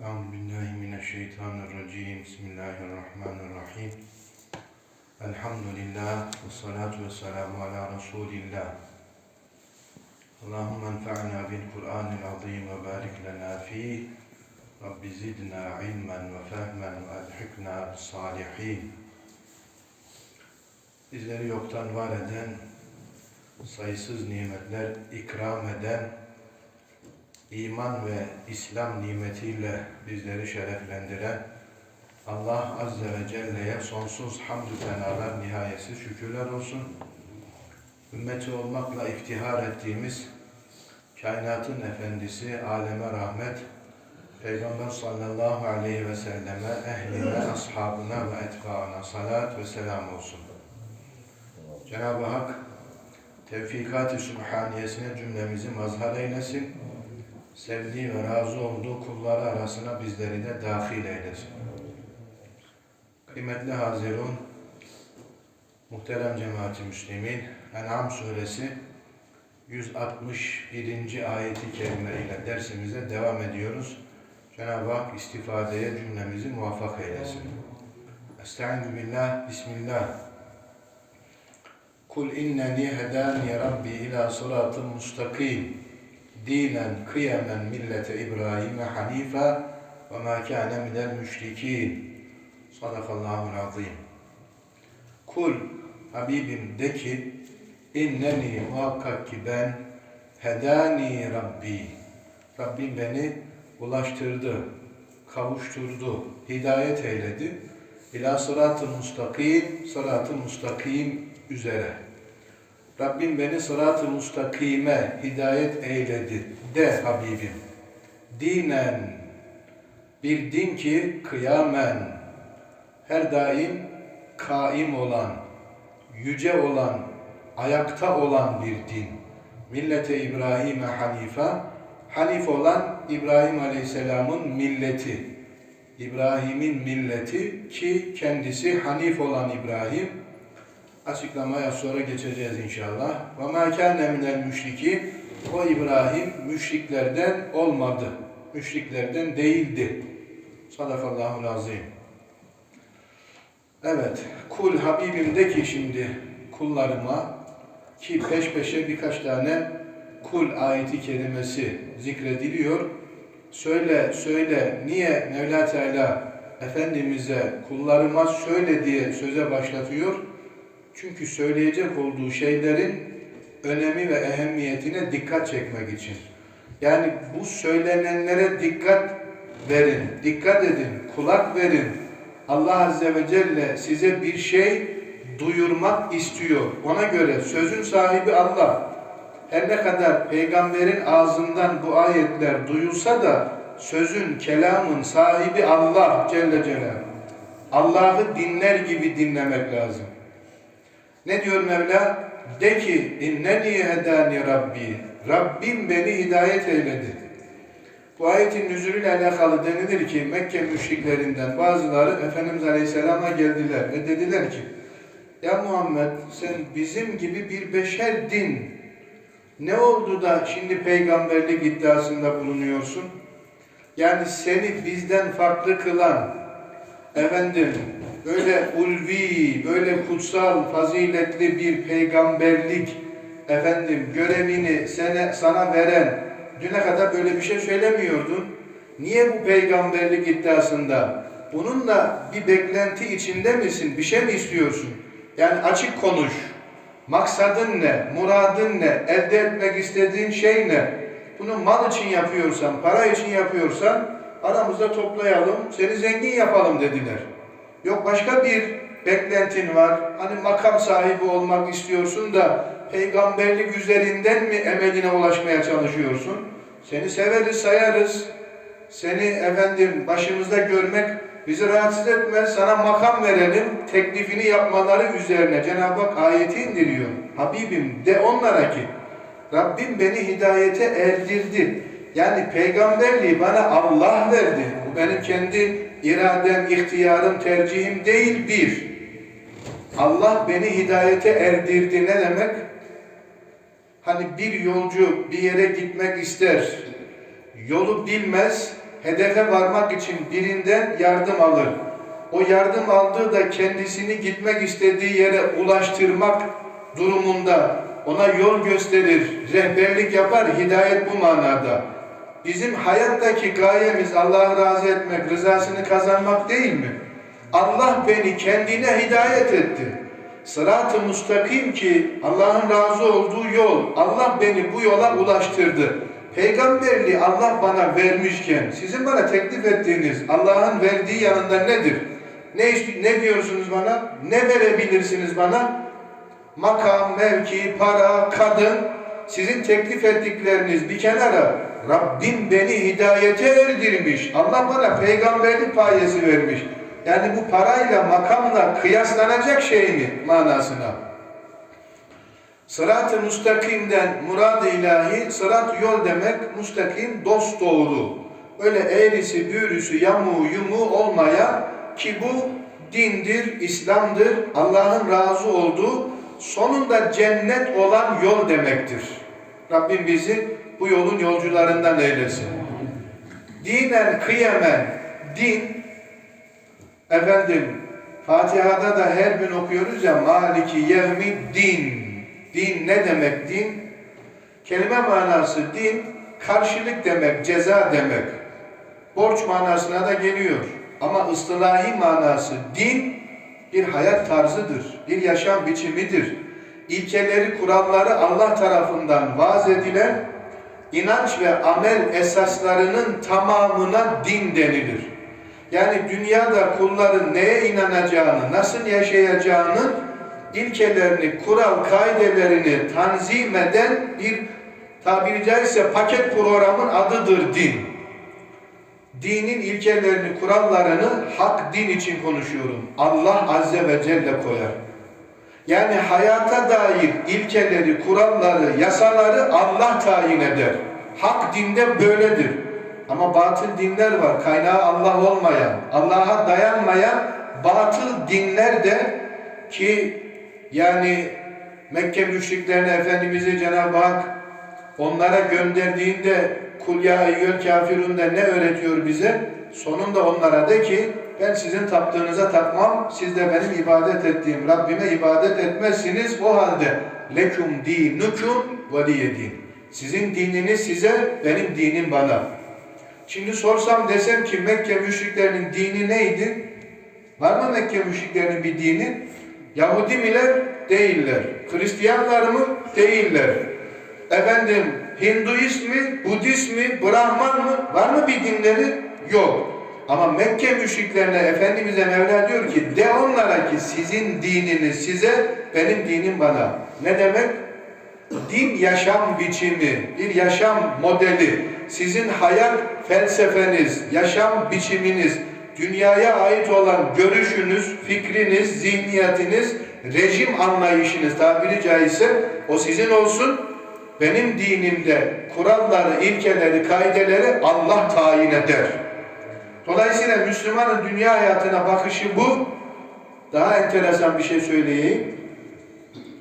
Euzu billahi mineşşeytanirracim. Bismillahirrahmanirrahim. Elhamdülillah ve salatu ve selamu ala Resulillah. Allahümme enfa'na bil Kur'anil azim ve barik lena fih. Rabbi zidna ilmen ve fehmen ve edhikna salihin. Bizleri yoktan var eden, sayısız nimetler ikram eden, iman ve İslam nimetiyle bizleri şereflendiren Allah Azze ve Celle'ye sonsuz hamdü senalar, nihayetsiz şükürler olsun. Ümmeti olmakla iftihar ettiğimiz kainatın efendisi, aleme rahmet, Peygamber sallallahu aleyhi ve selleme, ehline, ashabına ve etbaına salat ve selam olsun. Cenab-ı Hak tevfikat-ı cümlemizi mazhar eylesin. Sevdiği ve razı olduğu kulları arasına bizleri de dahil eylesin. Kıymetli Hazirun, muhterem cemaati müslimin, En'am suresi 161. ayeti kerime dersimize devam ediyoruz. Cenab-ı Hak istifadeye cümlemizi muvaffak eylesin. Estaizu billah, bismillah. Kul inneni hedani Rabbi ila sıratın mustakim dinen kıyamen millete İbrahim'e hanife ve ma kâne minel müşrikîn. Sadakallahul azim. Kul Habibim de ki inneni muhakkak ki ben hedani Rabbi. Rabbim beni ulaştırdı, kavuşturdu, hidayet eyledi. İlâ sırat-ı mustakim, sırat-ı mustakim üzere. Rabbim beni sırat-ı mustakime hidayet eyledi de Habibim. Dinen bir din ki kıyamen her daim kaim olan, yüce olan, ayakta olan bir din. Millete İbrahim'e hanife, hanif olan İbrahim Aleyhisselam'ın milleti. İbrahim'in milleti ki kendisi hanif olan İbrahim, açıklamaya sonra geçeceğiz inşallah. Ve mâ kâne minel müşriki o İbrahim müşriklerden olmadı. Müşriklerden değildi. Sadakallahul azim. Evet, kul Habibim de ki şimdi kullarıma ki peş peşe birkaç tane kul ayeti kelimesi zikrediliyor. Söyle, söyle, niye Mevla Teala Efendimiz'e kullarıma söyle diye söze başlatıyor? Çünkü söyleyecek olduğu şeylerin önemi ve ehemmiyetine dikkat çekmek için. Yani bu söylenenlere dikkat verin, dikkat edin, kulak verin. Allah Azze ve Celle size bir şey duyurmak istiyor. Ona göre sözün sahibi Allah. Her ne kadar peygamberin ağzından bu ayetler duyulsa da sözün, kelamın sahibi Allah Celle Celaluhu. Allah'ı dinler gibi dinlemek lazım. Ne diyor Mevla? De ki inneni hedani Rabbi. Rabbim beni hidayet eyledi. Bu ayetin nüzulüyle alakalı denilir ki Mekke müşriklerinden bazıları Efendimiz Aleyhisselam'a geldiler ve dediler ki Ya Muhammed sen bizim gibi bir beşerdin. Ne oldu da şimdi peygamberlik iddiasında bulunuyorsun? Yani seni bizden farklı kılan efendim böyle ulvi, böyle kutsal, faziletli bir peygamberlik efendim görevini sana, sana veren düne kadar böyle bir şey söylemiyordun. Niye bu peygamberlik iddiasında? Bununla bir beklenti içinde misin? Bir şey mi istiyorsun? Yani açık konuş. Maksadın ne? Muradın ne? Elde etmek istediğin şey ne? Bunu mal için yapıyorsan, para için yapıyorsan aramızda toplayalım, seni zengin yapalım dediler. Yok başka bir beklentin var. Hani makam sahibi olmak istiyorsun da peygamberlik üzerinden mi emeline ulaşmaya çalışıyorsun? Seni severiz, sayarız. Seni efendim başımızda görmek bizi rahatsız etmez. Sana makam verelim. Teklifini yapmaları üzerine Cenab-ı Hak ayeti indiriyor. Habibim de onlara ki Rabbim beni hidayete erdirdi. Yani peygamberliği bana Allah verdi. Bu benim kendi iradem, ihtiyarım, tercihim değil bir. Allah beni hidayete erdirdi ne demek? Hani bir yolcu bir yere gitmek ister, yolu bilmez, hedefe varmak için birinden yardım alır. O yardım aldığı da kendisini gitmek istediği yere ulaştırmak durumunda ona yol gösterir, rehberlik yapar, hidayet bu manada. Bizim hayattaki gayemiz Allah'ı razı etmek, rızasını kazanmak değil mi? Allah beni kendine hidayet etti. Sırat-ı müstakim ki Allah'ın razı olduğu yol, Allah beni bu yola ulaştırdı. Peygamberliği Allah bana vermişken, sizin bana teklif ettiğiniz Allah'ın verdiği yanında nedir? Ne, ne diyorsunuz bana? Ne verebilirsiniz bana? Makam, mevki, para, kadın, sizin teklif ettikleriniz bir kenara. Rabbim beni hidayete erdirmiş. Allah bana peygamberlik payesi vermiş. Yani bu parayla, makamla kıyaslanacak şey mi manasına? Sırat-ı müstakimden murad-ı ilahi, sırat yol demek, müstakim dost doğru. Öyle eğrisi, büğrüsü, yamuğu, yumuğu olmayan ki bu dindir, İslam'dır, Allah'ın razı olduğu, sonunda cennet olan yol demektir. Rabbim bizi bu yolun yolcularından eylesin. Dinen kıyemen, din, efendim Fatiha'da da her gün okuyoruz ya Maliki yevmi din. Din ne demek din? Kelime manası din, karşılık demek, ceza demek. Borç manasına da geliyor. Ama ıstılahi manası din bir hayat tarzıdır, bir yaşam biçimidir. İlkeleri, kuralları Allah tarafından vaz edilen inanç ve amel esaslarının tamamına din denilir. Yani dünyada kulların neye inanacağını, nasıl yaşayacağını, ilkelerini, kural, kaidelerini tanzim eden bir tabiri caizse paket programın adıdır din. Dinin ilkelerini, kurallarını hak din için konuşuyorum. Allah Azze ve Celle koyar. Yani hayata dair ilkeleri, kuralları, yasaları Allah tayin eder. Hak dinde böyledir. Ama batıl dinler var. Kaynağı Allah olmayan, Allah'a dayanmayan batıl dinler de ki yani Mekke müşriklerine Efendimiz'i Cenab-ı Hak onlara gönderdiğinde kul ya eyyüel kafirun ne öğretiyor bize? Sonunda onlara de ki ben sizin taptığınıza tapmam, siz de benim ibadet ettiğim Rabbime ibadet etmezsiniz. O halde leküm dinukum veliye din. Sizin dininiz size, benim dinim bana. Şimdi sorsam desem ki Mekke müşriklerinin dini neydi? Var mı Mekke müşriklerinin bir dini? Yahudi miler? Değiller. Hristiyanlar mı? Değiller. Efendim Hinduist mi? Budist mi? Brahman mı? Var mı bir dinleri? Yok. Ama Mekke müşriklerine Efendimiz'e Mevla diyor ki de onlara ki sizin dininiz size, benim dinim bana. Ne demek? Din yaşam biçimi, bir yaşam modeli, sizin hayat felsefeniz, yaşam biçiminiz, dünyaya ait olan görüşünüz, fikriniz, zihniyetiniz, rejim anlayışınız tabiri caizse o sizin olsun. Benim dinimde kuralları, ilkeleri, kaideleri Allah tayin eder. Dolayısıyla Müslümanın dünya hayatına bakışı bu. Daha enteresan bir şey söyleyeyim.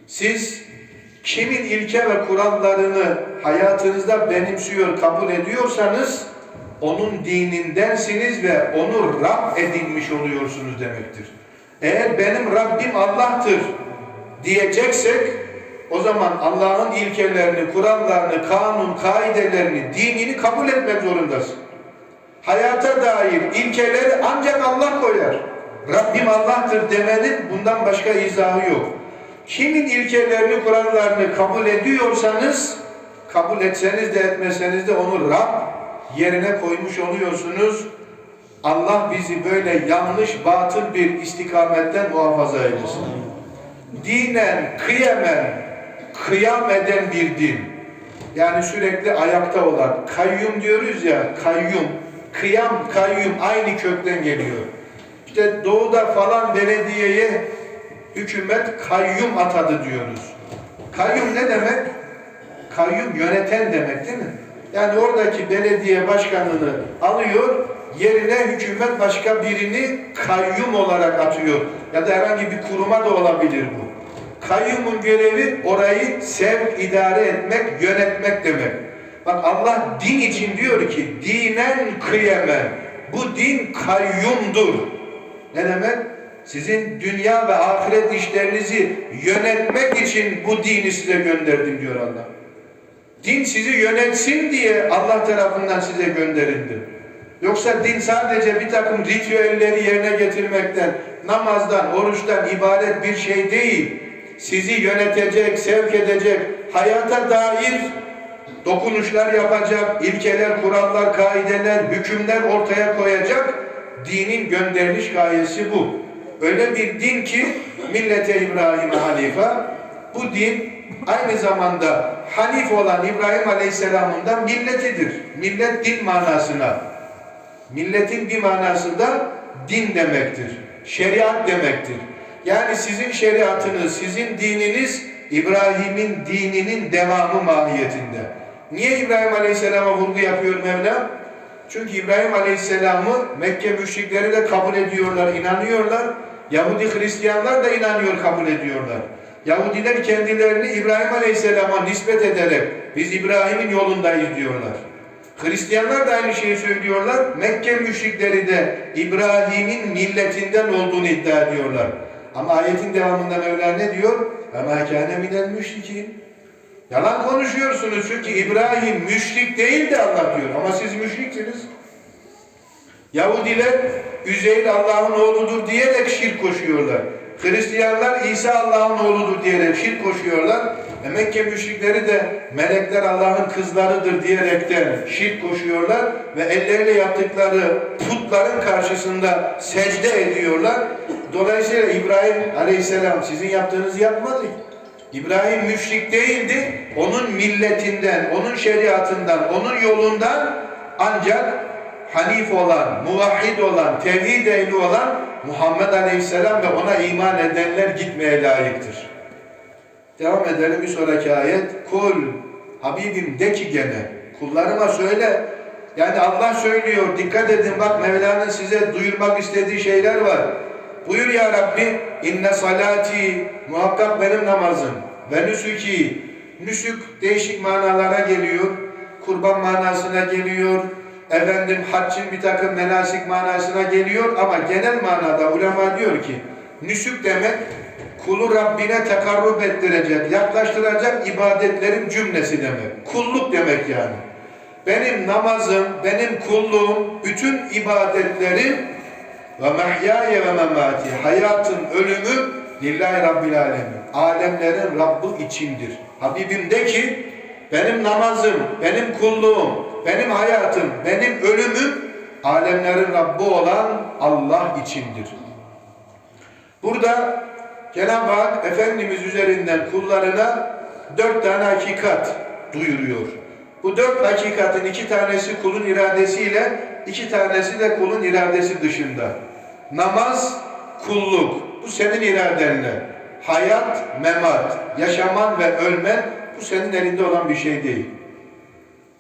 Siz kimin ilke ve kurallarını hayatınızda benimsiyor, kabul ediyorsanız onun dinindensiniz ve onu Rab edinmiş oluyorsunuz demektir. Eğer benim Rabbim Allah'tır diyeceksek o zaman Allah'ın ilkelerini, kurallarını, kanun, kaidelerini, dinini kabul etmek zorundasın. Hayata dair ilkeleri ancak Allah koyar. Rabbim Allah'tır demenin bundan başka izahı yok. Kimin ilkelerini, kurallarını kabul ediyorsanız, kabul etseniz de etmeseniz de onu Rab yerine koymuş oluyorsunuz. Allah bizi böyle yanlış, batıl bir istikametten muhafaza eylesin. Dinen, kıyemen, kıyam eden bir din. Yani sürekli ayakta olan, kayyum diyoruz ya, kayyum, kıyam, kayyum aynı kökten geliyor. İşte doğuda falan belediyeye hükümet kayyum atadı diyoruz. Kayyum ne demek? Kayyum yöneten demek değil mi? Yani oradaki belediye başkanını alıyor, yerine hükümet başka birini kayyum olarak atıyor. Ya da herhangi bir kuruma da olabilir bu. Kayyumun görevi orayı sevk, idare etmek, yönetmek demek. Bak Allah din için diyor ki dinen kıyemen. Bu din kayyumdur. Ne demek? Sizin dünya ve ahiret işlerinizi yönetmek için bu dini size gönderdim diyor Allah. Din sizi yönetsin diye Allah tarafından size gönderildi. Yoksa din sadece bir takım ritüelleri yerine getirmekten, namazdan, oruçtan ibaret bir şey değil. Sizi yönetecek, sevk edecek, hayata dair dokunuşlar yapacak, ilkeler, kurallar, kaideler, hükümler ortaya koyacak dinin gönderiliş gayesi bu. Öyle bir din ki millete İbrahim Hanifa bu din aynı zamanda Hanif olan İbrahim Aleyhisselam'ın da milletidir. Millet din manasına. Milletin bir manası da din demektir. Şeriat demektir. Yani sizin şeriatınız, sizin dininiz İbrahim'in dininin devamı mahiyetinde. Niye İbrahim Aleyhisselam'a vurgu yapıyor Mevla? Çünkü İbrahim Aleyhisselam'ı Mekke müşrikleri de kabul ediyorlar, inanıyorlar. Yahudi Hristiyanlar da inanıyor, kabul ediyorlar. Yahudiler kendilerini İbrahim Aleyhisselam'a nispet ederek biz İbrahim'in yolundayız diyorlar. Hristiyanlar da aynı şeyi söylüyorlar. Mekke müşrikleri de İbrahim'in milletinden olduğunu iddia ediyorlar. Ama ayetin devamında Mevla ne diyor? Ama kâne minel müşrikin. Yalan konuşuyorsunuz çünkü İbrahim müşrik değil de Allah diyor. Ama siz müşriksiniz. Yahudiler Üzeyr Allah'ın oğludur diyerek şirk koşuyorlar. Hristiyanlar İsa Allah'ın oğludur diyerek şirk koşuyorlar. E Mekke müşrikleri de melekler Allah'ın kızlarıdır diyerekten şirk koşuyorlar ve elleriyle yaptıkları putların karşısında secde ediyorlar. Dolayısıyla İbrahim Aleyhisselam sizin yaptığınızı yapmadı. İbrahim müşrik değildi. Onun milletinden, onun şeriatından, onun yolundan ancak Hanif olan, muvahhid olan, tevhid ehli olan Muhammed Aleyhisselam ve ona iman edenler gitmeye layıktır. Devam edelim bir sonraki ayet. Kul, Habibim de ki gene, kullarıma söyle. Yani Allah söylüyor, dikkat edin bak Mevla'nın size duyurmak istediği şeyler var. Buyur ya Rabbi, inne salati, muhakkak benim namazım, ve nüsuki, nüsük değişik manalara geliyor, kurban manasına geliyor, efendim haccın bir takım menasik manasına geliyor. Ama genel manada ulema diyor ki, nüsük demek, kulu Rabbine tekarrub ettirecek, yaklaştıracak ibadetlerin cümlesi demek. Kulluk demek yani. Benim namazım, benim kulluğum, bütün ibadetlerim ve mehyâye ve memâti, hayatım, ölümüm lillahi rabbil alemin. Alemlerin Rabbi içindir. Habibim de ki, benim namazım, benim kulluğum, benim hayatım, benim ölümüm alemlerin Rabbi olan Allah içindir. Burada Cenab-ı Hak Efendimiz üzerinden kullarına dört tane hakikat duyuruyor. Bu dört hakikatin iki tanesi kulun iradesiyle, iki tanesi de kulun iradesi dışında. Namaz, kulluk, bu senin iradenle. Hayat, memat, yaşaman ve ölmen, bu senin elinde olan bir şey değil.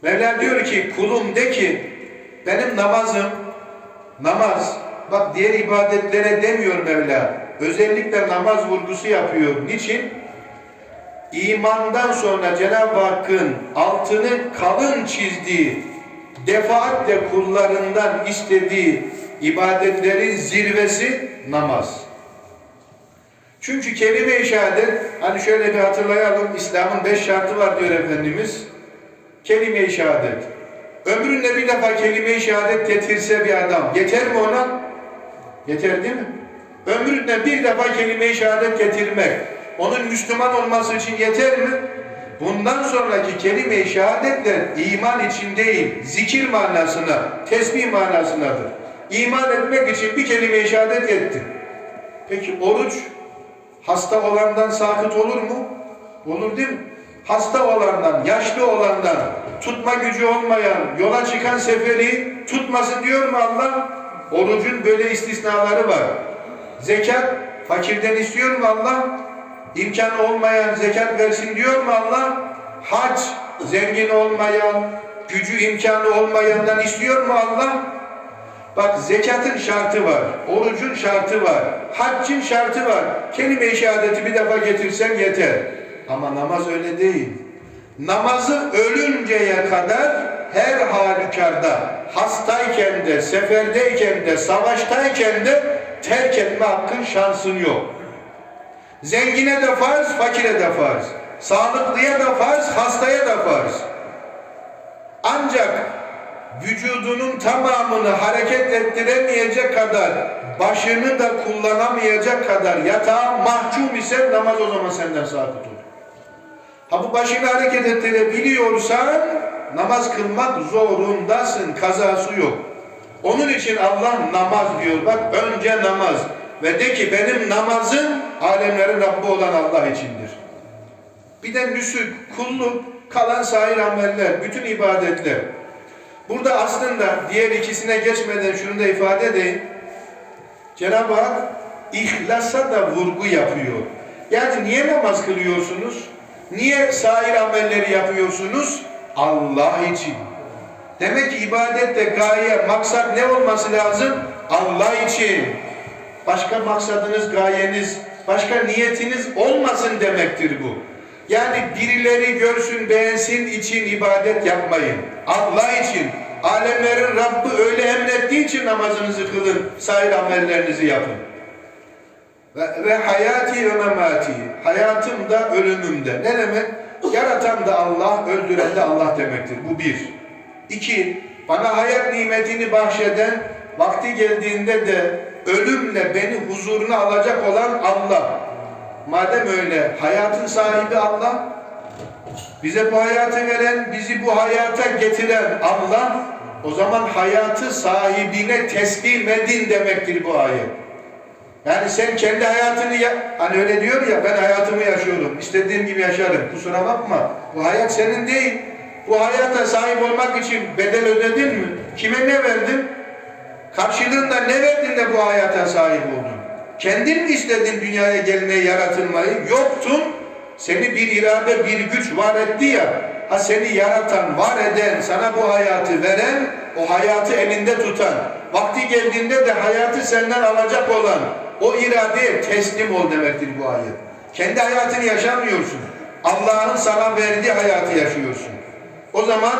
Mevla diyor ki, kulum de ki, benim namazım, namaz, bak diğer ibadetlere demiyor Mevla, özellikle namaz vurgusu yapıyor. Niçin? İmandan sonra Cenab-ı Hakk'ın altını kalın çizdiği, defaatle kullarından istediği ibadetlerin zirvesi namaz. Çünkü kelime-i şehadet, hani şöyle bir hatırlayalım, İslam'ın beş şartı var diyor Efendimiz. Kelime-i şehadet. Ömründe bir defa kelime-i şehadet getirse bir adam, yeter mi ona? Yeter değil mi? Ömründe bir defa kelime-i şehadet getirmek, onun Müslüman olması için yeter mi? Bundan sonraki kelime-i şehadetler iman için değil, zikir manasına, tesbih manasınadır. İman etmek için bir kelime-i şehadet etti. Peki oruç hasta olandan sakıt olur mu? Olur değil mi? Hasta olandan, yaşlı olandan, tutma gücü olmayan, yola çıkan seferi tutmasın diyor mu Allah? Orucun böyle istisnaları var. Zekat fakirden istiyor mu Allah? İmkan olmayan zekat versin diyor mu Allah? Hac zengin olmayan, gücü imkanı olmayandan istiyor mu Allah? Bak zekatın şartı var, orucun şartı var, haccın şartı var. Kelime-i şehadeti bir defa getirsen yeter. Ama namaz öyle değil. namazı ölünceye kadar her halükarda hastayken de, seferdeyken de, savaştayken de terk etme hakkın şansın yok. Zengine de farz, fakire de farz. Sağlıklıya da farz, hastaya da farz. Ancak vücudunun tamamını hareket ettiremeyecek kadar, başını da kullanamayacak kadar yatağa mahkum ise namaz o zaman senden sakıt olur. Ha bu başını hareket ettirebiliyorsan namaz kılmak zorundasın, kazası yok. Onun için Allah namaz diyor. Bak önce namaz. Ve de ki benim namazım alemlerin Rabbi olan Allah içindir. Bir de nüsük, kulluk, kalan sair ameller, bütün ibadetler. Burada aslında diğer ikisine geçmeden şunu da ifade edeyim. Cenab-ı Hak ihlasa da vurgu yapıyor. Yani niye namaz kılıyorsunuz? Niye sair amelleri yapıyorsunuz? Allah için. Demek ki ibadette gaye, maksat ne olması lazım? Allah için. Başka maksadınız, gayeniz, başka niyetiniz olmasın demektir bu. Yani birileri görsün, beğensin için ibadet yapmayın. Allah için. Alemlerin Rabbi öyle emrettiği için namazınızı kılın, sair amellerinizi yapın. Ve, ve hayati ve memati. Hayatım da ölümüm de. Ne demek? Yaratan da Allah, öldüren de Allah demektir. Bu bir. İki, bana hayat nimetini bahşeden, vakti geldiğinde de ölümle beni huzuruna alacak olan Allah. Madem öyle, hayatın sahibi Allah, bize bu hayatı veren, bizi bu hayata getiren Allah, o zaman hayatı sahibine teslim edin demektir bu ayet. Yani sen kendi hayatını ya, hani öyle diyor ya ben hayatımı yaşıyorum. istediğim gibi yaşarım. Kusura bakma. Bu hayat senin değil. Bu hayata sahip olmak için bedel ödedin mi? Kime ne verdin? Karşılığında ne verdin de bu hayata sahip oldun? Kendin mi istedin dünyaya gelmeyi, yaratılmayı? Yoktun. Seni bir irade, bir güç var etti ya. Ha seni yaratan, var eden, sana bu hayatı veren, o hayatı elinde tutan, vakti geldiğinde de hayatı senden alacak olan, o iradeye teslim ol demektir bu ayet. Kendi hayatını yaşamıyorsun. Allah'ın sana verdiği hayatı yaşıyorsun. O zaman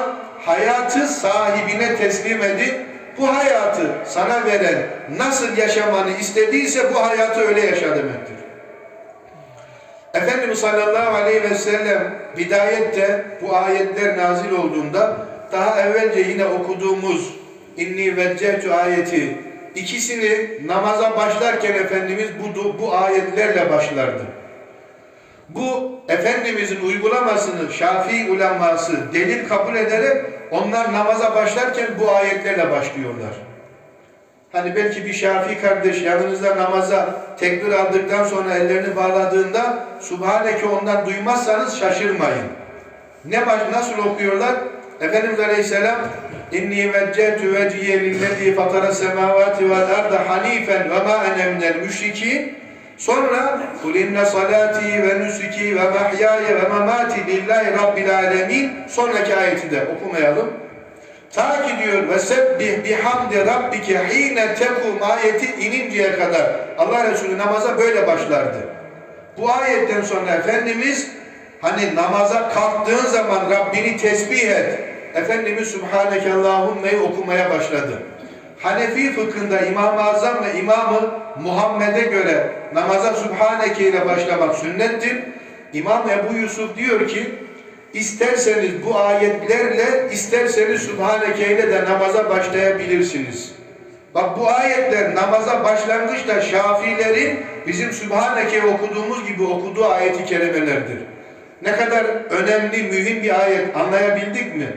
hayatı sahibine teslim edip bu hayatı sana veren nasıl yaşamanı istediyse bu hayatı öyle yaşa demektir. Efendimiz sallallahu aleyhi ve sellem bidayette bu ayetler nazil olduğunda daha evvelce yine okuduğumuz inni veccehtu ayeti ikisini namaza başlarken Efendimiz bu, bu ayetlerle başlardı. Bu Efendimizin uygulamasını Şafii uleması delil kabul ederek onlar namaza başlarken bu ayetlerle başlıyorlar. Hani belki bir Şafii kardeş yanınızda namaza tekbir aldıktan sonra ellerini bağladığında Subhaneke ondan duymazsanız şaşırmayın. Ne baş nasıl okuyorlar? Efendimiz Aleyhisselam İnni veccehtu veciye lillezî fatara semâvâti vel arda hanifen ve mâ ene minel müşrikîn Sonra kul inne salati ve nusuki ve mahyaya ve mamati lillahi rabbil alemin sonraki ayeti de okumayalım. Ta ki diyor ve sebbih bihamdi rabbike hine tekum ayeti ininceye kadar Allah Resulü namaza böyle başlardı. Bu ayetten sonra Efendimiz hani namaza kalktığın zaman Rabbini tesbih et. Efendimiz Subhaneke Allahumme'yi okumaya başladı. Hanefi fıkhında İmam-ı Azam ve İmam-ı Muhammed'e göre namaza Subhaneke ile başlamak sünnettir. İmam Ebu Yusuf diyor ki isterseniz bu ayetlerle isterseniz Subhaneke ile de namaza başlayabilirsiniz. Bak bu ayetler namaza başlangıçta Şafilerin bizim Subhaneke okuduğumuz gibi okuduğu ayeti kerimelerdir. Ne kadar önemli, mühim bir ayet anlayabildik mi?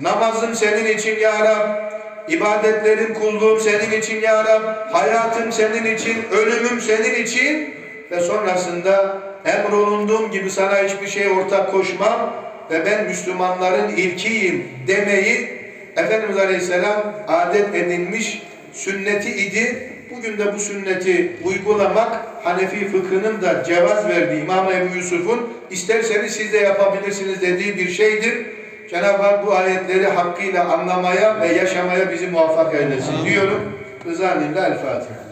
Namazım senin için ya Rab, ibadetlerim, kulluğum senin için ya Rab, hayatım senin için, ölümüm senin için ve sonrasında emrolunduğum gibi sana hiçbir şey ortak koşmam ve ben Müslümanların ilkiyim demeyi Efendimiz Aleyhisselam adet edinmiş sünneti idi. Bugün de bu sünneti uygulamak Hanefi fıkhının da cevaz verdiği İmam Ebu Yusuf'un isterseniz siz de yapabilirsiniz dediği bir şeydir. Cenab-ı Hak bu ayetleri hakkıyla anlamaya ve yaşamaya bizi muvaffak eylesin diyorum. Rıza El Fatiha.